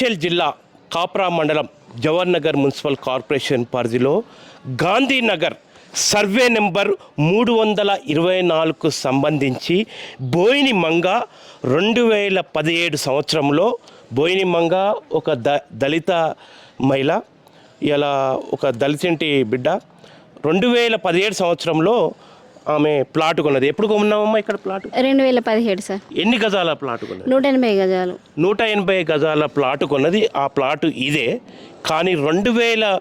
మేడ్చల్ జిల్లా కాప్రా మండలం Jawahar Nagar municipal corporation పరిధిలో గాంధీనగర్ సర్వే నెంబర్ మూడు వందల ఇరవై నాలుగుకు సంబంధించి బోయిని మంగ రెండు వేల పదిహేడు సంవత్సరంలో బోయిని మంగ ఒక ద దళిత మహిళ ఇలా ఒక దళితింటి బిడ్డ రెండు వేల పదిహేడు సంవత్సరంలో ఆమె ప్లాట్ కొన్నది. ఎప్పుడు కొన్నామమ్మా ఇక్కడ ప్లాట్? రెండు వేల పదిహేడు సార్. ఎన్ని గజాల ప్లాట్ కొన్నది? నూట ఎనభై గజాలు. నూట ఎనభై గజాల ప్లాట్ కొన్నది. ఆ ప్లాట్ ఇదే. కానీ రెండు వేల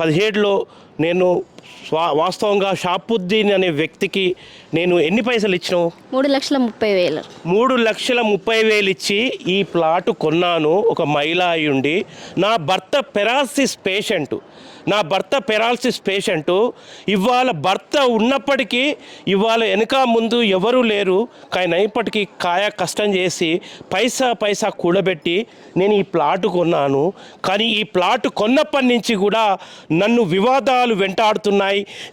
పదిహేడులో నేను స్వా వాస్తవంగా షాపుద్దీన్ అనే వ్యక్తికి నేను ఎన్ని పైసలు ఇచ్చినావు? మూడు లక్షల ముప్పై వేలు. మూడు లక్షల ముప్పై వేలు ఇచ్చి ఈ ప్లాట్ కొన్నాను. ఒక మహిళ అయి ఉండి నా భర్త పెరాలసిస్ పేషెంట్. నా భర్త పెరాలసిస్ పేషెంట్. ఇవాళ భర్త ఉన్నప్పటికీ ఇవాళ వెనక ముందు ఎవరూ లేరు. కానీ ఇప్పటికీ కాయ కష్టం చేసి పైసా పైసా కూడబెట్టి నేను ఈ ప్లాట్ కొన్నాను. కానీ ఈ ప్లాట్ కొన్నప్పటి నుంచి కూడా నన్ను వివాదాలు వెంటాడుతున్నాయి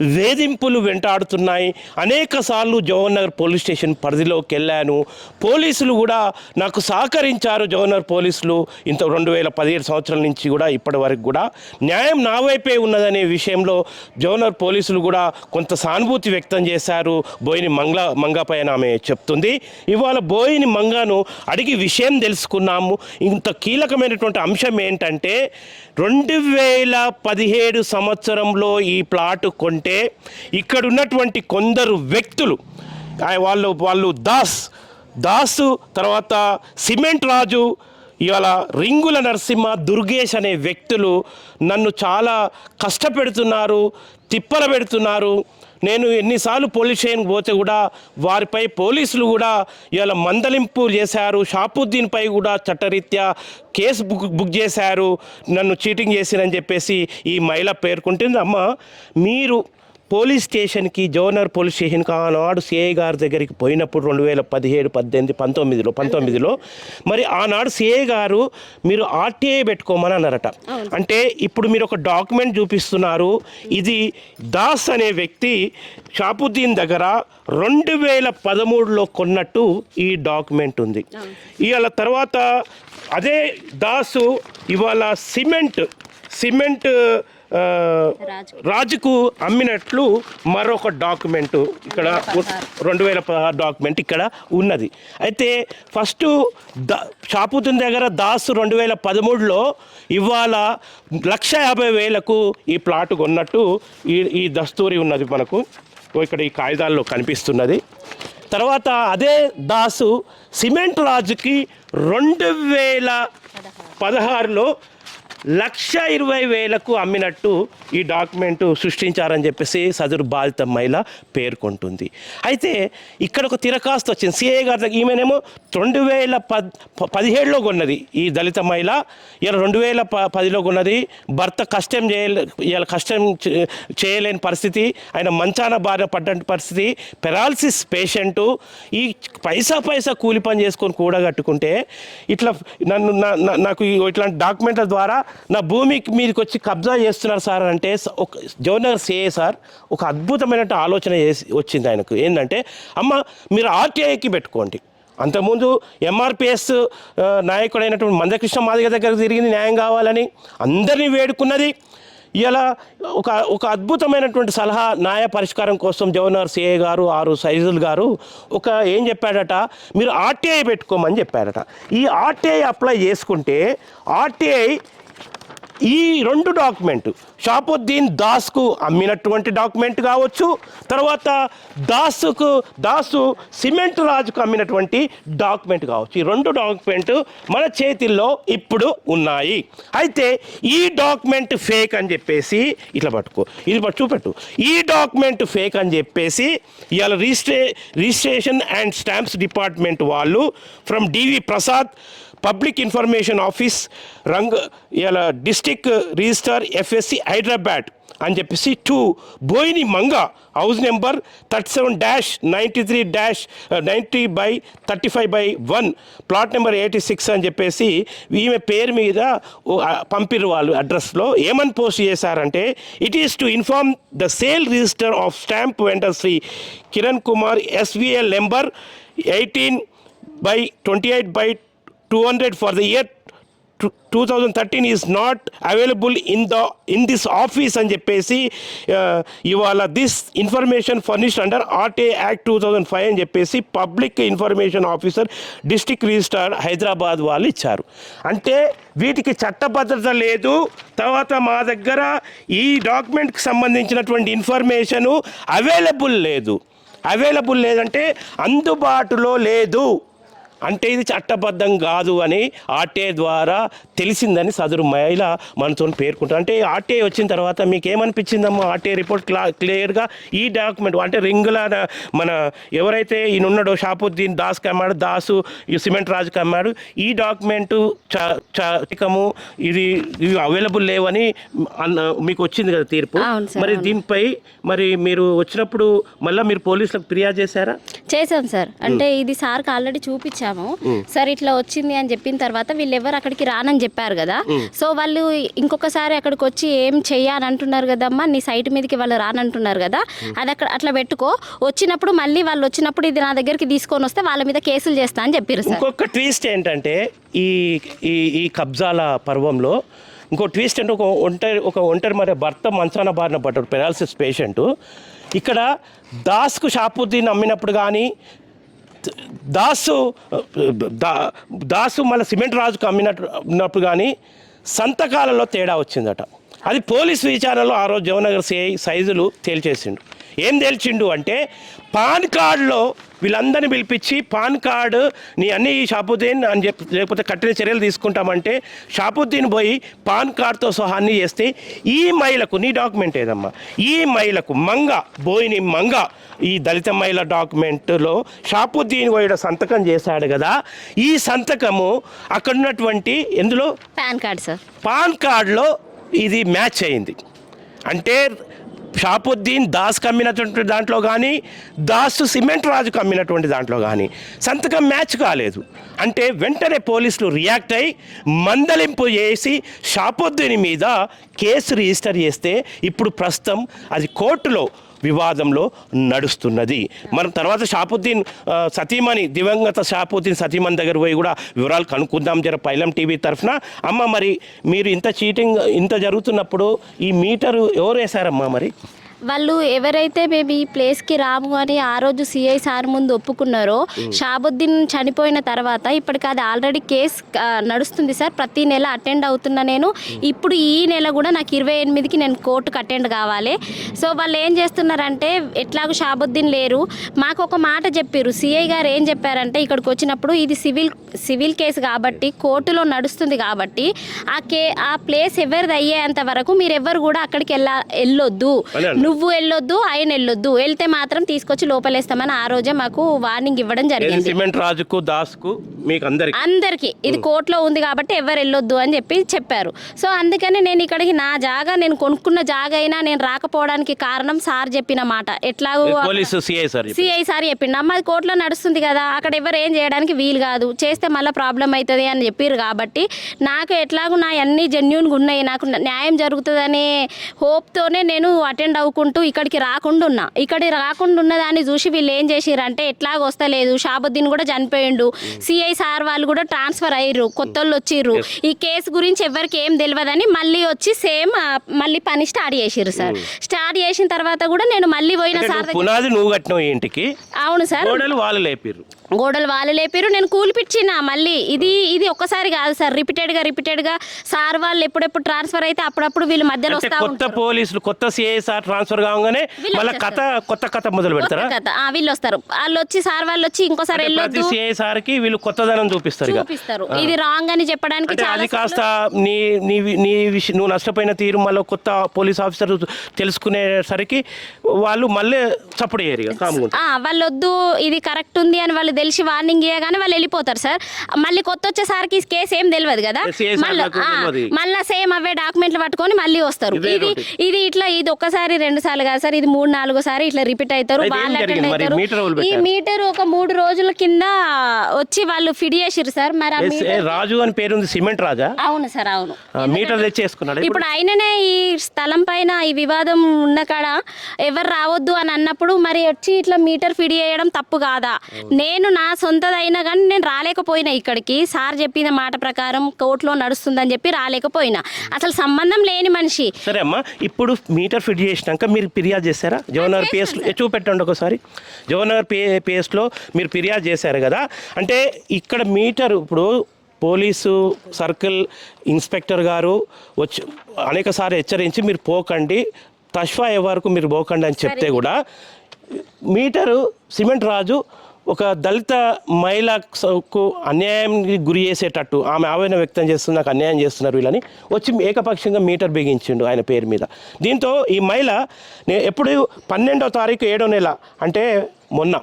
వేధింపులు వెంటాడుతున్నాయి. అనేక సార్లు జవహర్ పోలీస్ స్టేషన్ పరిధిలోకి వెళ్ళాను. పోలీసులు కూడా నాకు సహకరించారు జవహర్ పోలీసులు. ఇంత రెండు వేల పదిహేడు సంవత్సరాల నుంచి కూడా ఇప్పటి వరకు కూడా న్యాయం నా వైపే ఉన్నదనే విషయంలో జవహర్ పోలీసులు కూడా కొంత సానుభూతి వ్యక్తం చేశారు. బోయిని మంగళ మంగపై ఆమె చెప్తుంది. ఇవాళ బోయిని మంగను అడిగి విషయం తెలుసుకున్నాము. ఇంత కీలకమైనటువంటి అంశం ఏంటంటే రెండు వేల పదిహేడు సంవత్సరంలో ఈ ప్లాట్ కొంటే ఇక్కడ ఉన్నటువంటి కొందరు వ్యక్తులు వాళ్ళు వాళ్ళు దాస్ దాసు తర్వాత సిమెంట్ రాజు ఇవాళ రింగుల నరసింహ దుర్గేష్ అనే వ్యక్తులు నన్ను చాలా కష్టపెడుతున్నారు తిప్పల పెడుతున్నారు నేను ఎన్నిసార్లు పోలీస్ స్టేషన్కి పోతే కూడా వారిపై పోలీసులు కూడా ఇవాళ మందలింపు చేశారు. షాపుద్దీన్పై కూడా చట్టరీత్యా కేసు బుక్ బుక్ చేశారు. నన్ను చీటింగ్ చేసిరని చెప్పేసి ఈ మహిళ పేర్కొంటుంది. అమ్మ మీరు పోలీస్ స్టేషన్కి జోనర్ పోలీస్ స్టేషన్కి ఆనాడు సిఐ గారి దగ్గరికి పోయినప్పుడు రెండు వేల పదిహేడు పద్దెనిమిది పంతొమ్మిదిలో పంతొమ్మిదిలో మరి ఆనాడు సిఐ గారు మీరు ఆర్టీఐ పెట్టుకోమని అన్నారట. అంటే ఇప్పుడు మీరు ఒక డాక్యుమెంట్ చూపిస్తున్నారు. ఇది దాస్ అనే వ్యక్తి షాపుద్దీన్ దగ్గర రెండు వేల పదమూడులో కొన్నట్టు ఈ డాక్యుమెంట్ ఉంది. ఇవాళ తర్వాత అదే దాసు ఇవాళ సిమెంట్ సిమెంట్ రాజుకు. అమ్మినట్లు మరొక డాక్యుమెంట్ ఇక్కడ రెండు వేల పదహారు డాక్యుమెంట్ ఇక్కడ ఉన్నది. అయితే ఫస్ట్ ద షాపుద్దీన్ దగ్గర దాసు రెండు వేల పదమూడులో ఇవాళ లక్ష యాభై వేలకు ఈ ప్లాట్ కొన్నట్టు ఈ ఈ దస్తూరి ఉన్నది మనకు. ఇక్కడ ఈ కాగితాల్లో కనిపిస్తున్నది. తర్వాత అదే దాసు సిమెంట్ రాజుకి రెండు వేల పదహారులో లక్ష ఇరవై వేలకు అమ్మినట్టు ఈ డాక్యుమెంట్ సృష్టించారని చెప్పేసి సదురు బాధిత మహిళ పేర్కొంటుంది. అయితే ఇక్కడ ఒక తిరకాస్తు వచ్చింది. సిఐ గారి ఈమెనేమో రెండు వేల పద్ పదిహేడులో కొన్నది ఈ దళిత మహిళ. ఇలా రెండు వేల ప పదిలో కొన్నది. భర్త కష్టం చేయలే ఇలా కష్టం చేయలేని పరిస్థితి. ఆయన మంచాన బారిన పడ్డ పరిస్థితి. Paralysis patient. ఈ పైసా పైసా కూలి పని చేసుకొని కూడగట్టుకుంటే ఇట్లా నన్ను నాకు ఇట్లాంటి డాక్యుమెంట్ల ద్వారా నా భూమికి మీదకి వచ్చి కబ్జా చేస్తున్నారు సార్ అంటే ఒక జవహర్ సిఏ సార్ ఒక అద్భుతమైన ఆలోచన చేసి వచ్చింది ఆయనకు. ఏంటంటే అమ్మ మీరు ఆర్టీఐకి పెట్టుకోండి. అంతకుముందు ఎంఆర్పిఎస్ నాయకుడైనటువంటి మందకృష్ణ మాదిగ దగ్గర తిరిగింది న్యాయం కావాలని అందరినీ వేడుకున్నది. ఇలా ఒక ఒక అద్భుతమైనటువంటి సలహా న్యాయ పరిష్కారం కోసం జవహర్ సిఏ గారు ఆరు సైజుల్ గారు ఒక ఏం చెప్పాడట? మీరు ఆర్టీఐ పెట్టుకోమని చెప్పాడట. ఈ ఆర్టీఐ అప్లై చేసుకుంటే ఆర్టీఐ ఈ రెండు డాక్యుమెంట్ షాపుద్దీన్ దాస్కు అమ్మినటువంటి డాక్యుమెంట్ కావచ్చు తర్వాత దాసుకు దాసు సిమెంట్ రాజుకు అమ్మినటువంటి డాక్యుమెంట్ కావచ్చు. ఈ రెండు డాక్యుమెంట్ మన చేతిల్లో ఇప్పుడు ఉన్నాయి. అయితే ఈ డాక్యుమెంట్ ఫేక్ అని చెప్పేసి ఇట్లా పట్టుకో ఇది పట్టు చూపెట్టు. ఈ డాక్యుమెంట్ ఫేక్ అని చెప్పేసి ఇవాళ రిజిస్ట్రే రిజిస్ట్రేషన్ అండ్ స్టాంప్స్ డిపార్ట్మెంట్ వాళ్ళు from DV Prasad public information office రంగ్ ఇలా డిస్టిక్ రిజిస్టర్ ఎఫ్ఎస్సి హైదరాబాద్ అని చెప్పేసి to Boini Manga house number thirty seven dash ninety three dash ninety by thirty five by one. Plot number eighty six అని చెప్పేసి ఈమె పేరు మీద పంపిరు వాళ్ళు అడ్రస్లో. ఏమని పోస్ట్ చేశారంటే it is to inform the sale register of stamp vendor Shri Kiran Kumar SVL number eighteen by twenty eight by 200 for the year two thousand thirteen is not available in the in this office అని చెప్పేసి ఇవాళ this information furnished under RT act two thousand five అని చెప్పేసి public information officer district registrar Hyderabad వాళ్ళు ఇచ్చారు. అంటే వీటికి చట్టభద్రత లేదు. తర్వాత మా దగ్గర ఈ డాక్యుమెంట్కి సంబంధించినటువంటి ఇన్ఫర్మేషను అవైలబుల్ లేదు. అవైలబుల్ లేదంటే అందుబాటులో లేదు. అంటే ఇది చట్టబద్ధం కాదు అని ఆర్టీఐ ద్వారా తెలిసిందని సదరు మహిళ మనతో పేర్కొంటారు. అంటే ఆర్టీఐ వచ్చిన తర్వాత మీకు ఏమనిపించిందమ్మా ఆర్టీఐ రిపోర్ట్ క్లా క్లియర్గా ఈ డాక్యుమెంట్ అంటే రింగుల మన ఎవరైతే ఈయన ఉన్నాడో షాపుద్దీన్ దాస్ కమ్మాడు దాసు సిమెంట్ రాజు కమ్మాడు ఈ డాక్యుమెంటు చకము ఇది ఇవి అవైలబుల్ లేవని అన్న మీకు వచ్చింది కదా తీర్పు. మరి. దీనిపై మరి మీరు వచ్చినప్పుడు మళ్ళీ మీరు పోలీసులకు ఫిర్యాదు చేశారా? చేశాం సార్. అంటే ఇది సార్కి ఆల్రెడీ చూపించాము సార్ ఇట్లా వచ్చింది అని చెప్పిన తర్వాత వీళ్ళు ఎవరు అక్కడికి రానని చెప్పారు కదా. సో వాళ్ళు ఇంకొకసారి అక్కడికి వచ్చి ఏం చెయ్యని అంటున్నారు కదమ్మా నీ సైట్ మీదకి వాళ్ళు రానంటున్నారు కదా. అది అక్కడ అట్లా పెట్టుకో. వచ్చినప్పుడు మళ్ళీ వాళ్ళు వచ్చినప్పుడు ఇది నా దగ్గరికి తీసుకొని వస్తే వాళ్ళ మీద కేసులు చేస్తా అని చెప్పారు సార్. ఇంకొక ట్విస్ట్ ఏంటంటే ఈ ఈ ఈ కబ్జాల పర్వంలో ఇంకో ట్విస్ట్ అంటే ఒక ఒంటరి ఒక ఒంటరి మరి భర్త మంచాన బారిన పడ్డాడు పెరాలసిస్ పేషెంట్. ఇక్కడ దాస్కు షాపుద్దీన్ అమ్మినప్పుడు కానీ దాసు దా దాసు మళ్ళీ సిమెంట్ రాజుకు అమ్మినప్పుడు కానీ సంతకాలలో తేడా వచ్చిందట. అది పోలీస్ విచారణలో ఆ రోజు జవనగర్ సిఐ సైజులు తేల్చేసిండు. ఏం తేల్చిండు అంటే పాన్ కార్డులో వీళ్ళందరినీ పిలిపించి పాన్ కార్డు నీ అన్ని షాపుద్దీన్ అని చెప్పి లేకపోతే కఠిన చర్యలు తీసుకుంటామంటే షాపుద్దీన్ పోయి పాన్ కార్డుతో సహా అన్ని చేస్తే ఈ మహిళకు నీ డాక్యుమెంట్ ఏదమ్మా? ఈ మహిళకు మంగ బోయిని మంగ ఈ దళిత మహిళ డాక్యుమెంట్లో షాపుద్దీన్ పోయిన సంతకం చేశాడు కదా ఈ సంతకము అక్కడ ఉన్నటువంటి ఎందులో? Pan card sir. పాన్ కార్డులో ఇది మ్యాచ్ అయింది. అంటే షాపుద్దీన్ దాస్ కమ్మినటువంటి దాంట్లో కానీ దాస్ సిమెంట్ రాజు కమ్మినటువంటి దాంట్లో కానీ సంతకం మ్యాచ్ కాలేదు. అంటే వెంటనే పోలీసులు రియాక్ట్ అయి మందలింపు చేసి షాపుద్దీన్ మీద కేసు రిజిస్టర్ చేస్తే ఇప్పుడు ప్రస్తుతం అది కోర్టులో వివాదంలో నడుస్తున్నది. మనం తర్వాత షాపుద్దీన్ సతీమణి దివంగత షాపుద్దీన్ సతీమణి దగ్గర పోయి కూడా వివరాలు కనుక్కుందాం జర పైలం టీవీ తరఫున. అమ్మ మరి మీరు ఇంత చీటింగ్ ఇంత జరుగుతున్నప్పుడు ఈ మీటరు ఎవరు వేశారమ్మా మరి? వాళ్ళు ఎవరైతే మేము ఈ ప్లేస్కి రాము అని ఆ రోజు సిఐ సార్ ముందు ఒప్పుకున్నారో షాబుద్దీన్ చనిపోయిన తర్వాత ఇప్పటికి అది ఆల్రెడీ కేసు నడుస్తుంది సార్. ప్రతి నెల అటెండ్ అవుతున్నా నేను. ఇప్పుడు ఈ నెల కూడా నాకు ఇరవై ఎనిమిదికి నేను కోర్టుకు అటెండ్ కావాలి. సో వాళ్ళు ఏం చేస్తున్నారంటే ఎట్లాగో షాబుద్దీన్ లేరు. మాకు ఒక మాట చెప్పారు సిఐ గారు ఏం చెప్పారంటే ఇక్కడికి వచ్చినప్పుడు ఇది సివిల్ సివిల్ కేసు కాబట్టి కోర్టులో నడుస్తుంది కాబట్టి ఆ కే ఆ ప్లేస్ ఎవరిది అయ్యేంత వరకు మీరు ఎవరు కూడా అక్కడికి వెళ్ళ వెళ్ళొద్దు. నువ్వు వెళ్ళొద్దు ఆయన వెళ్ళొద్దు. వెళ్తే మాత్రం తీసుకొచ్చి లోపలేస్తామని ఆ రోజే మాకు వార్నింగ్ ఇవ్వడం జరిగింది. సిమెంట్ రాజుకు దాస్కు మీకు అందరికి? అందరికి. ఇది కోర్టులో ఉంది కాబట్టి ఎవరు వెళ్ళొద్దు అని చెప్పి చెప్పారు. సో అందుకని నేను ఇక్కడికి నా జాగా నేను కొనుక్కున్న జాగా అయినా నేను రాకపోవడానికి కారణం సార్ చెప్పిన మాట. ఎట్లాగో police CI sir CI sir చెప్పిండు. అమ్మ అది కోర్టులో నడుస్తుంది కదా అక్కడ ఎవరు ఏం చేయడానికి వీలు కాదు. చేస్తే మళ్ళీ ప్రాబ్లం అవుతుంది అని చెప్పారు కాబట్టి నాకు ఎట్లాగో నా అన్ని జెన్యున్గా ఉన్నాయి. నాకు న్యాయం జరుగుతుందనే హోప్తోనే నేను అటెండ్ అవ్వుకుంటూ ఇక్కడికి రాకుండా ఉన్నా ఇక్కడికి రాకుండా ఉన్న దాన్ని చూసి వీళ్ళు ఏం చేసిరంటే ఎట్లాగ వస్తలేదు షాబుద్దీన్ కూడా చనిపోయిండు. సిఐ సార్ వాళ్ళు కూడా ట్రాన్స్ఫర్ అయ్యారు కొత్త వాళ్ళు వచ్చిర్రు ఈ కేసు గురించి ఎవరికి ఏం తెలియదని మళ్ళీ వచ్చి సేమ్ మళ్ళీ పని స్టార్ట్ చేసిర్రు సార్. స్టార్ట్ చేసిన తర్వాత కూడా నేను మళ్ళీ పోయిన సార్ పునాది నువ్వు ఇంటికి. అవును సార్. వాళ్ళు లేపిర్రు. గోడలు వాళ్ళు లేపారు. నేను కూలిపిచ్చిన మళ్ళీ. ఇది ఇది ఒక్కసారి కాదు సార్. రిపీటెడ్గా రిపీటెడ్గా సార్ వాళ్ళు ఎప్పుడెప్పుడు ట్రాన్స్ఫర్ అయితే అప్పుడప్పుడు వీళ్ళు మధ్యలో అంటే వస్తా కొత్త పోలీసులు కొత్త సిఐ సార్ ట్రాన్స్ఫర్ కాగానే వీళ్ళు మళ్ళీ కథ కొత్త కథ మొదలు కొత్త పెడతారా? కథ. వీళ్ళు వస్తారు. వాళ్ళు వచ్చి సార్ వాళ్ళు వచ్చి ఇంకోసారి వెళ్ళొద్దు. సిఐ సార్కి వీళ్ళు కొత్తదనం చూపిస్తారు ఇక. చూపిస్తారు. ఇది రాంగ్ అని చెప్పడానికి అది కాస్త నీ నీ నీ విషయం నువ్వు నష్టపోయిన తీరు మళ్ళీ కొత్త పోలీస్ ఆఫీసర్ తెలుసుకునేసరికి వాళ్ళు మళ్ళీ చప్పుడు చేయరు వాళ్ళు వద్దు ఇది కరెక్ట్ ఉంది అని వాళ్ళు తెలిసి వార్నింగ్ ఇవ్వగానే వాళ్ళు వెళ్ళిపోతారు సార్ మళ్ళీ కొత్త వచ్చేసరికి కేసు ఏం తెలియదు కదా? మళ్ళీ. మళ్ళీ సేమ్ అవే డాక్యుమెంట్లు పట్టుకొని మళ్ళీ వస్తారు. ఇదే ఇది ఇట్లా ఇది ఒక్కసారి రెండు సార్లు కాదు సార్ ఇది మూడు నాలుగో సారి ఇట్లా రిపీట్ అవుతారు వాళ్ళు? అటెండ్ అవుతారు ఈ? మీటర్ ఒక మూడు రోజుల కింద వచ్చి వాళ్ళు ఫిడ్ చేసిర్రు సార్ మరి రాజు అని పేరుంది సిమెంట్ రాజా? అవును సార్ అవును. మీటర్ తెచ్చేసుకున్నాడు? ఇప్పుడు ఆయననే ఈ స్థలం పైన ఈ వివాదం ఉన్న కాడ ఎవరు రావద్దు అని అన్నప్పుడు మరి వచ్చి ఇట్లా మీటర్ ఫిడి చేయడం తప్పు కాదా? నేను నా సొంతదైనా కానీ నేను రాలేకపోయినా ఇక్కడికి. సార్ చెప్పిన మాట ప్రకారం కోర్టులో నడుస్తుందని చెప్పి రాలేకపోయినా. అసలు సంబంధం లేని మనిషి. సరే అమ్మా ఇప్పుడు మీటర్ ఫిట్ చేసినాక మీరు ఫిర్యాదు చేశారా? జవహర్నగర్ పిఎస్లో చూపెట్టండి ఒకసారి. జవహర్నగర్ పి పిఎస్లో మీరు ఫిర్యాదు చేశారు కదా? అంటే ఇక్కడ మీటర్ ఇప్పుడు పోలీసు సర్కిల్ ఇన్స్పెక్టర్ గారు వచ్చి అనేకసార్లు హెచ్చరించి మీరు పోకండి. తష్వా అయ్యే వరకు మీరు పోకండి అని చెప్తే కూడా మీటరు సిమెంట్ రాజు ఒక దళిత మహిళకు అన్యాయానికి గురి చేసేటట్టు ఆమె ఆవేదన వ్యక్తం చేస్తుంది నాకు అన్యాయం చేస్తున్నారు వీళ్ళని వచ్చి ఏకపక్షంగా మీటర్ బిగించిండు ఆయన పేరు మీద. దీంతో ఈ మహిళ ఎప్పుడు పన్నెండో తారీఖు ఏడో నెల అంటే మొన్న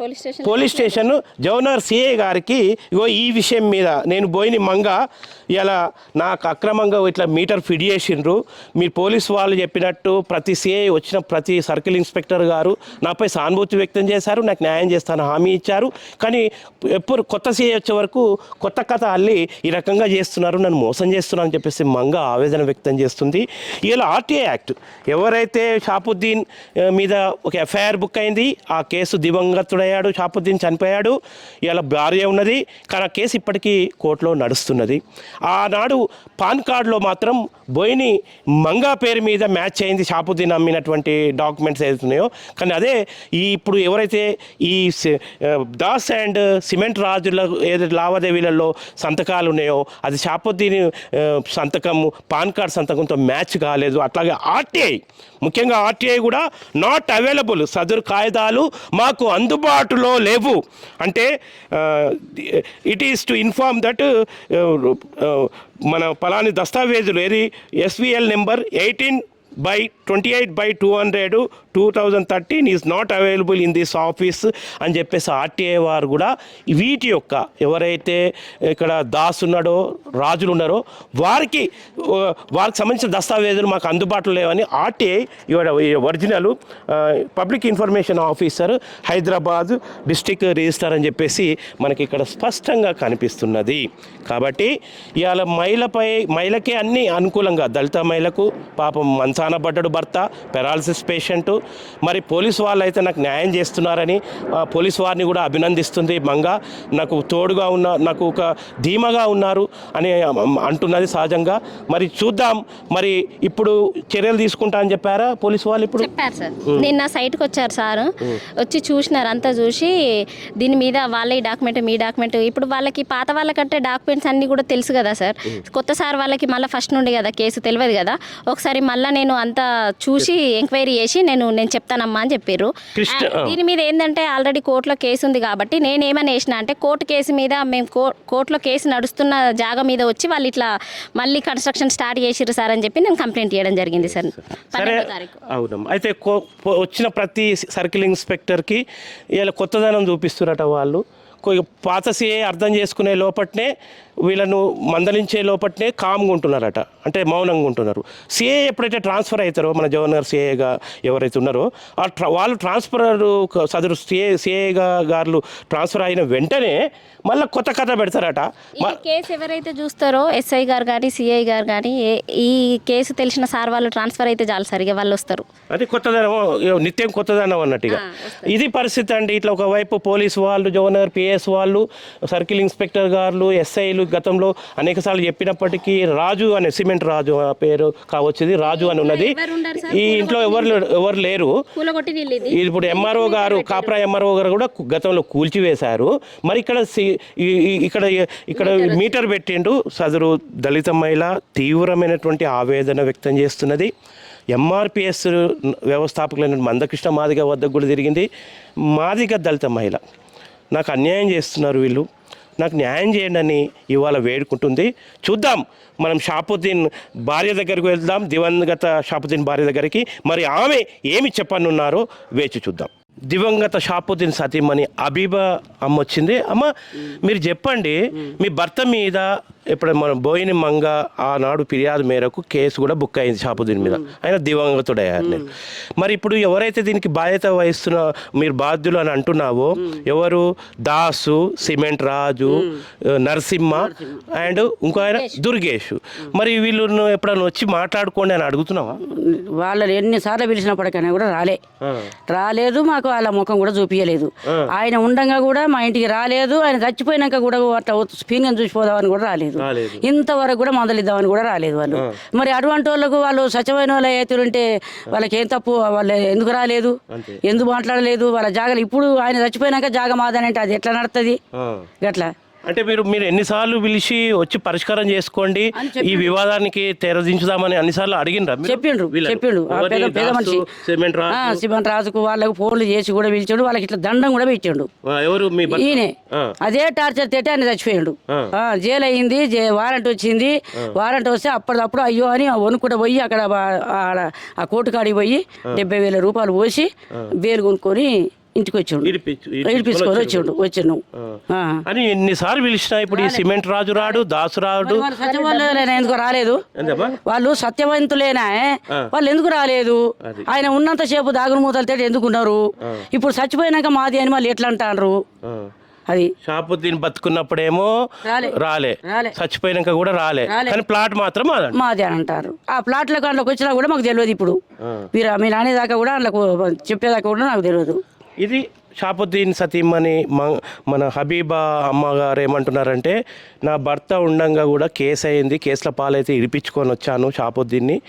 పోలీస్ స్టేషన్ పోలీస్ స్టేషన్ జవనర్ సిఐ గారికి ఇగో ఈ విషయం మీద నేను పోయిన మంగ ఇలా నాకు అక్రమంగా ఇట్లా మీటర్ ఫిడ్ చేసిండ్రు. మీరు పోలీస్ వాళ్ళు చెప్పినట్టు ప్రతి సిఐ వచ్చిన ప్రతి సర్కిల్ ఇన్స్పెక్టర్ గారు నాపై సానుభూతి వ్యక్తం చేశారు నాకు న్యాయం చేస్తాను హామీ ఇచ్చారు. కానీ ఎప్పుడు కొత్త సిఐ వచ్చే వరకు కొత్త కథ అల్లి ఈ రకంగా చేస్తున్నారు నన్ను మోసం చేస్తున్నారు అని చెప్పేసి మంగ ఆవేదన వ్యక్తం చేస్తుంది. ఇలా ఆర్టీఐ యాక్ట్ ఎవరైతే షాపుద్దీన్ మీద ఒక ఎఫ్ఐఆర్ బుక్ అయింది ఆ కేసు దివంగతుడయ్యాడు షాపుద్దీన్ చనిపోయాడు. ఇలా భార్య ఉన్నది కానీ ఆ కేసు ఇప్పటికీ కోర్టులో నడుస్తున్నది. ఆనాడు పాన్ కార్డులో మాత్రం బోయిని మంగా పేరు మీద మ్యాచ్ అయింది షాపుద్దీన్ అమ్మినటువంటి డాక్యుమెంట్స్ ఏదైతున్నాయో. కానీ అదే ఈ ఇప్పుడు ఎవరైతే ఈ దాస్ అండ్ సిమెంట్ రాజుల ఏదైతే లావాదేవీలలో సంతకాలు ఉన్నాయో అది షాపుద్దీన్ సంతకము పాన్ కార్డ్ సంతకంతో మ్యాచ్ కాలేదు. అట్లాగే ఆర్టీఐ ముఖ్యంగా ఆర్టీఐ కూడా నాట్ అవైలబుల్ సదరు కాయిదాలు మాకు అందుబాటులో లేవు. అంటే it is to inform that మన పలాని దస్తావేజులు ఏది? SVL number eighteen by twenty eight by two hundred two thousand thirteen is not available in this office అని చెప్పేసి ఆర్టీఐ వారు కూడా వీటి యొక్క ఎవరైతే ఇక్కడ దాస్ ఉన్నాడో రాజులు ఉన్నారో వారికి వారికి సంబంధించిన దస్తావేజులు మాకు అందుబాటులో లేవని ఆర్టీఐ ఇవాళ original public information officer Hyderabad district register అని చెప్పేసి మనకి ఇక్కడ స్పష్టంగా కనిపిస్తున్నది. కాబట్టి ఇవాళ మహిళపై మహిళకే అన్ని అనుకూలంగా దళిత మహిళకు పాపం మంచాన పడ్డాడు భర్త పెరాలసిస్ పేషెంట్. మరి పోలీసు వాళ్ళు అయితే నాకు న్యాయం చేస్తున్నారని పోలీసు వారిని కూడా అభినందిస్తుంది మంగ. నాకు తోడుగా ఉన్న నాకు ఒక ధీమగా ఉన్నారు అని అంటున్నది సహజంగా. మరి చూద్దాం మరి ఇప్పుడు చర్యలు తీసుకుంటా అని చెప్పారా పోలీసు వాళ్ళు ఇప్పుడు? చెప్పారు సార్. నిన్న సైట్కి వచ్చారు సార్. వచ్చి చూసినారు అంతా చూసి దీని మీద వాళ్ళ ఈ డాక్యుమెంట్ మీ డాక్యుమెంట్. ఇప్పుడు వాళ్ళకి పాత వాళ్ళకంటే డాక్యుమెంట్స్ అన్నీ కూడా తెలుసు కదా సార్. కొత్త సార్ వాళ్ళకి మళ్ళీ ఫస్ట్ నుండి కదా కేసు తెలియదు కదా. ఒకసారి మళ్ళీ నేను అంతా చూసి ఎంక్వైరీ చేసి నేను నేను చెప్తానమ్మా అని చెప్పారు దీని మీద ఏంటంటే ఆల్రెడీ కోర్టులో కేసు ఉంది కాబట్టి నేను ఏమని వేసిన అంటే కోర్టు కేసు మీద మేము కోర్టులో కేసు నడుస్తున్న జాగా మీద వచ్చి వాళ్ళు ఇట్లా మళ్ళీ కన్స్ట్రక్షన్ స్టార్ట్ చేసిర్రు సార్ అని చెప్పి నేను కంప్లైంట్ చేయడం జరిగింది సార్. పన్నెండో తారీఖు. అవునమ్మా. అయితే వచ్చిన ప్రతి సర్కిల్ ఇన్స్పెక్టర్కి ఇలా కొత్తదనం చూపిస్తున్నట వాళ్ళు. పాత సిఏ అర్థం చేసుకునే లోపట్నే వీళ్ళను మందలించే లోపట్నే కామ్గా ఉంటున్నారట. అంటే మౌనంగా ఉంటున్నారు. సిఏ ఎప్పుడైతే ట్రాన్స్ఫర్ అవుతారో మన గవర్నర్ సిఏగా ఎవరైతే ఉన్నారో ఆ ట్ర వాళ్ళు ట్రాన్స్ఫర్ సదరు సిఏ సిఏగా గారు ట్రాన్స్ఫర్ అయిన వెంటనే మళ్ళీ కొత్త కథ పెడతారట. కేసు ఎవరైతే చూస్తారో ఎస్ఐ గారు కానీ సిఐ గారు కానీ ఈ కేసు తెలిసిన సార్ వాళ్ళు ట్రాన్స్ఫర్ అయితే చాలు సార్ ఇక వాళ్ళు వస్తారు. అది కొత్తదనం నిత్యం కొత్తదనం అన్నట్టుగా. ఇది పరిస్థితి అండి. ఇట్లా ఒకవైపు పోలీసు వాళ్ళు జవనర్ పిఎస్ వాళ్ళు సర్కిల్ ఇన్స్పెక్టర్ గారు ఎస్ఐలు గతంలో అనేకసార్లు చెప్పినప్పటికీ రాజు అనే సిమెంట్ రాజు పేరు కావచ్చు రాజు అని ఉన్నది? ఈ ఇంట్లో ఎవరు ఎవరు లేరు. ఇప్పుడు ఎంఆర్ఓ గారు కాప్రా ఎంఆర్ఓ గారు కూడా గతంలో కూల్చివేశారు. మరి ఇక్కడ ఇక్కడ ఇక్కడ మీటర్ పెట్టిండు సదరు దళిత మహిళ తీవ్రమైనటువంటి ఆవేదన వ్యక్తం చేస్తున్నది. ఎంఆర్పిఎస్ వ్యవస్థాపకులైన మందకృష్ణ మాదిగ వద్దకు కూడా తిరిగింది. మాదిగ దళిత మహిళ. నాకు అన్యాయం చేస్తున్నారు వీళ్ళు. నాకు న్యాయం చేయండి అని ఇవాళ వేడుకుంటుంది. చూద్దాం. మనం షాపుద్దీన్ భార్య దగ్గరికి వెళ్దాం. దివంగత షాపుద్దీన్ భార్య దగ్గరికి. మరి ఆమె ఏమి చెప్పనున్నారో వేచి చూద్దాం. దివంగత షాపుద్దీన్ సతీమణి అబీబా అమ్మ వచ్చింది అమ్మ మీరు చెప్పండి. మీ భర్త మీద ఇప్పుడు మన బోయిని మంగ ఆనాడు ఫిర్యాదు మేరకు కేసు కూడా బుక్ అయింది షాపుద్దీన్ మీద. ఆయన దివంగతుడయ్యారు నేను మరి ఇప్పుడు ఎవరైతే దీనికి బాధ్యత వహిస్తున్న మీరు బాధ్యులు అని అంటున్నావో ఎవరు? దాసు సిమెంట్ రాజు నరసింహ అండ్ ఇంకో ఆయన దుర్గేష్. మరి వీళ్ళు ఎప్పుడైనా వచ్చి మాట్లాడుకోండి అని అడుగుతున్నావా? వాళ్ళని ఎన్నిసార్లు పిలిచినప్పటికైనా కూడా రాలే. రాలేదు మాకు వాళ్ళ ముఖం కూడా చూపించలేదు ఆయన ఉండంగా కూడా మా ఇంటికి రాలేదు ఆయన చచ్చిపోయినాక కూడా అట్లా స్పీన్ చూసిపోదామని కూడా రాలేదు. రాలేదు. ఇంతవరకు కూడా మొదలిద్దామని కూడా రాలేదు వాళ్ళు. మరి అటువంటి వాళ్ళకు వాళ్ళు స్వచ్ఛమైన వాళ్ళ ఏతులుంటే వాళ్ళకి ఏం తప్పు? వాళ్ళు ఎందుకు రాలేదు. ఎందుకు మాట్లాడలేదు? వాళ్ళ జాగలు ఇప్పుడు ఆయన చచ్చిపోయినాక జాగ మాదని అంటే అది ఎట్లా నడుతుంది గట్లా. అంటే మీరు మీరు ఎన్నిసార్లు పిలిచి వచ్చి పరిష్కారం చేసుకోండి ఈ వివాదానికి తెరదించుదామని అన్నిసార్లు అడిగినరా మీరు? చెప్పిండ్రు? చెప్పిండు దాసు, మనిషి. సిమెంట్ సిమెంట్ రాజుకు వాళ్ళకు ఫోన్లు చేసి కూడా పిలిచాడు వాళ్ళకి ఇట్లా దండం కూడా పెట్టిండు. ఎవరు? మీ? ఈయనే. అదే టార్చర్ తేటి ఆయన చచ్చిపోయాడు. జైలు అయింది జై వారెంట్ వచ్చింది. వారెంట్ వస్తే అప్పటిదప్పుడు అయ్యో అని వణుకుంటూ పోయి అక్కడ ఆ కోర్టు కాడికి పోయి డెబ్బై వేల రూపాయలు పోసి బేలు కొనుక్కొని ఇంటికి వచ్చిండు ఇడిపించుకొని వచ్చిండు వచ్చిండు. ఆ. అని ఎన్నిసార్లు పిలిచినా ఇప్పుడు ఈ సిమెంట్ రాజు రాడు దాసు రాడు. వాళ్ళు సత్యవంతులేనా ఎందుకు రాలేదు? వాళ్ళు సత్యవంతులేనా వాళ్ళు ఎందుకు రాలేదు? ఆయన ఉన్నంత సేపు దాగుడు మూతలు తేటి ఎందుకు ఉన్నారు? ఇప్పుడు చచ్చిపోయినాక మాది అని మళ్ళీ ఎట్లా అంటారు. అది. షాపుద్దీన్ బతుకున్నప్పుడేమో రాలే. చచ్చిపోయినాక కూడా రాలే. కానీ ప్లాట్ మాత్రం మాది అని అంటారు. ఆ ప్లాట్ల అందులోకి వచ్చినా కూడా మాకు తెలియదు ఇప్పుడు. మీరు మీ నానేదాకా కూడా అందులోకి చెప్పేదాకా కూడా నాకు తెలియదు. ఇది షాపుద్దీన్ సతీమణి మ- మన హబీబా అమ్మగారు ఏమంటున్నారంటే నా భర్త ఉండంగా కూడా కేసు అయింది కేసుల పాలైతే ఇడిపించుకొని వచ్చాను షాపుద్దీన్ని.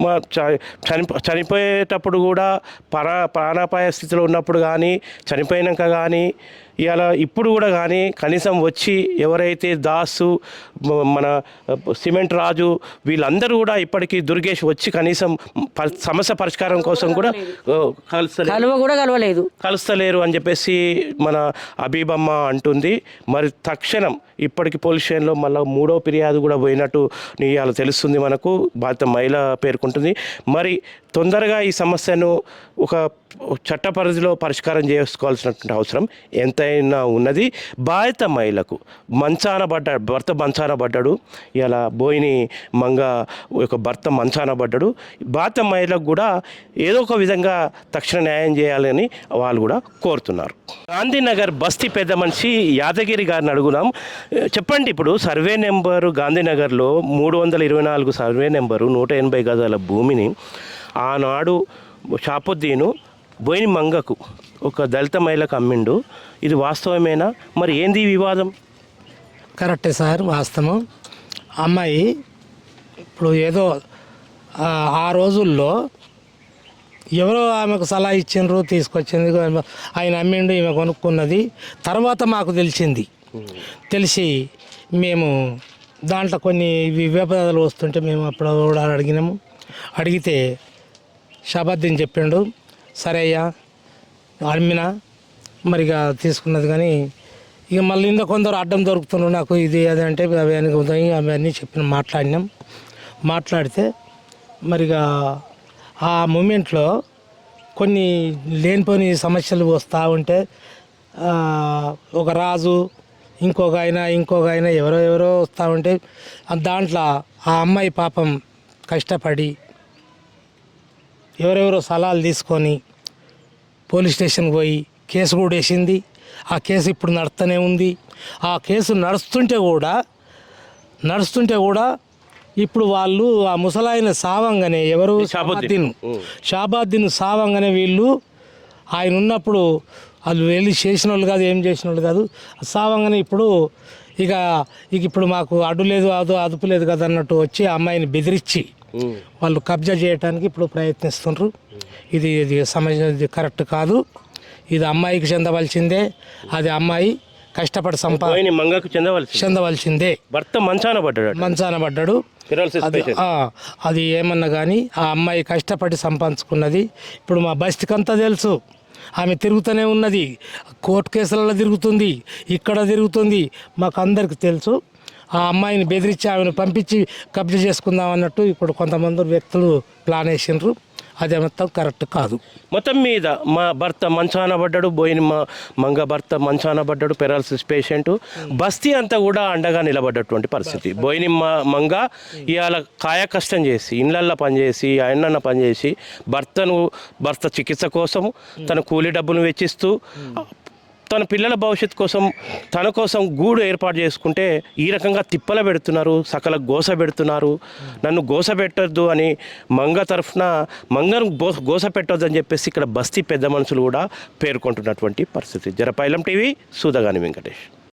మా చ- చనిపో చనిపోయేటప్పుడు కూడా పరా ప్రాణాపాయ స్థితిలో ఉన్నప్పుడు కానీ చనిపోయినాక కానీ ఇలా ఇప్పుడు కూడా కానీ కనీసం వచ్చి ఎవరైతే దాసు మన సిమెంట్ రాజు వీళ్ళందరూ కూడా ఇప్పటికీ దుర్గేష్ వచ్చి కనీసం సమస్య పరిష్కారం కోసం కూడా ఓ, కలుస్తలే కలువ కూడా కలవలేదు. కలుస్తలేరు అని చెప్పేసి మన అబీబమ్మ అంటుంది. మరి తక్షణం ఇప్పటికి పోలీస్ స్టేషన్లో మళ్ళీ మూడో ఫిర్యాదు కూడా పోయినట్టు ఇవాళ తెలుస్తుంది మనకు. బాధిత మహిళ పేర్కొంటుంది. మరి తొందరగా ఈ సమస్యను ఒక చట్ట పరిధిలో పరిష్కారం చేసుకోవాల్సినటువంటి అవసరం ఎంతైనా ఉన్నది. బాధిత మహిళకు మంచాన పడ్డాడు భర్త మంచాన పడ్డాడు. ఇలా బోయిని మంగ ఒక భర్త మంచాన పడ్డాడు. బాధిత మహిళకు కూడా ఏదో ఒక విధంగా తక్షణ న్యాయం చేయాలని వాళ్ళు కూడా కోరుతున్నారు. గాంధీనగర్ బస్తీ పెద్ద మనిషి యాదగిరి గారిని అడుగుదాం. చెప్పండి ఇప్పుడు సర్వే నెంబరు గాంధీనగర్లో మూడు వందల ఇరవై నాలుగు సర్వే నెంబరు నూట ఎనభై గజాల భూమిని ఆనాడు షాపుద్దీను బోయిని మంగకు ఒక దళిత మహిళకు అమ్మిండు. ఇది వాస్తవమేనా? మరి ఏంది వివాదం? కరెక్టే సార్ వాస్తవం. అమ్మాయి ఇప్పుడు ఏదో ఆ, ఆ రోజుల్లో ఎవరో ఆమెకు సలహా ఇచ్చిండ్రు తీసుకొచ్చింది ఆయన అమ్మిండు ఈమె కొనుక్కున్నది. తర్వాత మాకు తెలిసింది తెలిసి మేము దాంట్లో కొన్ని వి- వస్తుంటే మేము అప్పుడు కూడా అడిగినాము. అడిగితే షాబాద్దీన్ చెప్పిండు సరే అయ్యా అమ్మిన మరిగా తీసుకున్నది కానీ ఇక మళ్ళీ ఇంకా కొందరు అడ్డం దొరుకుతున్నారు నాకు ఇది అది అంటే అవి అని ఉదయం అవి అన్నీ చెప్పిన మాట్లాడినాం. మాట్లాడితే మరిగా ఆ మూమెంట్లో కొన్ని లేనిపోని సమస్యలు వస్తూ ఉంటే ఒక రాజు ఇంకొక ఆయన ఇంకొక ఆయన ఎవరో ఎవరో వస్తూ ఉంటే దాంట్లో ఆ అమ్మాయి పాపం కష్టపడి ఎవరెవరో సలహాలు తీసుకొని పోలీస్ స్టేషన్కి పోయి కేసు కూడా వేసింది. ఆ కేసు ఇప్పుడు నడుస్తూనే ఉంది. ఆ కేసు నడుస్తుంటే కూడా నడుస్తుంటే కూడా ఇప్పుడు వాళ్ళు ఆ ముసలాయన సావంగానే ఎవరు. షాబాద్దీన్. షాబాద్దీన్ సావంగానే వీళ్ళు ఆయన ఉన్నప్పుడు వాళ్ళు వెళ్ళి చేసిన వాళ్ళు కాదు ఏం చేసిన వాళ్ళు కాదు. సావంగానే ఇప్పుడు ఇక ఇక ఇప్పుడు మాకు అడ్డు లేదు అదు అదుపు లేదు కదా అన్నట్టు వచ్చి ఆ అమ్మాయిని బెదిరించి వాళ్ళు కబ్జా చేయడానికి ఇప్పుడు ప్రయత్నిస్తుండ్రు. ఇది ఇది సమస్య ఇది కరెక్ట్ కాదు. ఇది అమ్మాయికి చెందవలసిందే. అది అమ్మాయి కష్టపడి సంపా బోయిని మంగకు చెందవలసి చెందవలసిందే. భర్త మంచాన పడ్డాడు మంచాన పడ్డాడు. అది ఏమన్నా కానీ ఆ అమ్మాయి కష్టపడి సంపాదించుకున్నది. ఇప్పుడు మా బస్తికంతా తెలుసు. ఆమె తిరుగుతూనే ఉన్నది. కోర్టు కేసులలో తిరుగుతుంది ఇక్కడ తిరుగుతుంది. మాకు అందరికి తెలుసు. ఆ అమ్మాయిని బెదిరించి ఆమెను పంపించి కబ్జా చేసుకుందాం అన్నట్టు ఇప్పుడు కొంతమంది వ్యక్తులు ప్లాన్ వేసిండ్రు. అది మొత్తం కరెక్ట్ కాదు. మొత్తం మీద మా భర్త మంచాన పడ్డాడు పోయిన మా మంగ భర్త మంచాన పడ్డాడు పెరాలసిస్ పేషెంట్. బస్తీ అంతా కూడా అండగా నిలబడ్డటువంటి పరిస్థితి. బోయిని మా మంగ ఇవాళ కాయ కష్టం చేసి ఇండ్లల్లో పనిచేసి ఆయనన్న పనిచేసి భర్తను భర్త చికిత్స కోసము తన కూలి డబ్బును వెచ్చిస్తూ తన పిల్లల భవిష్యత్తు కోసం తన కోసం గూడు ఏర్పాటు చేసుకుంటే ఈ రకంగా తిప్పల పెడుతున్నారు సకల గోస పెడుతున్నారు. నన్ను గోస పెట్టొద్దు అని మంగ తరఫున మంగను గో గోస పెట్టొద్దు అని చెప్పేసి ఇక్కడ బస్తీ పెద్ద మనుషులు కూడా పేర్కొంటున్నటువంటి పరిస్థితి. జరపైలం టీవీ సూదగాని వెంకటేష్.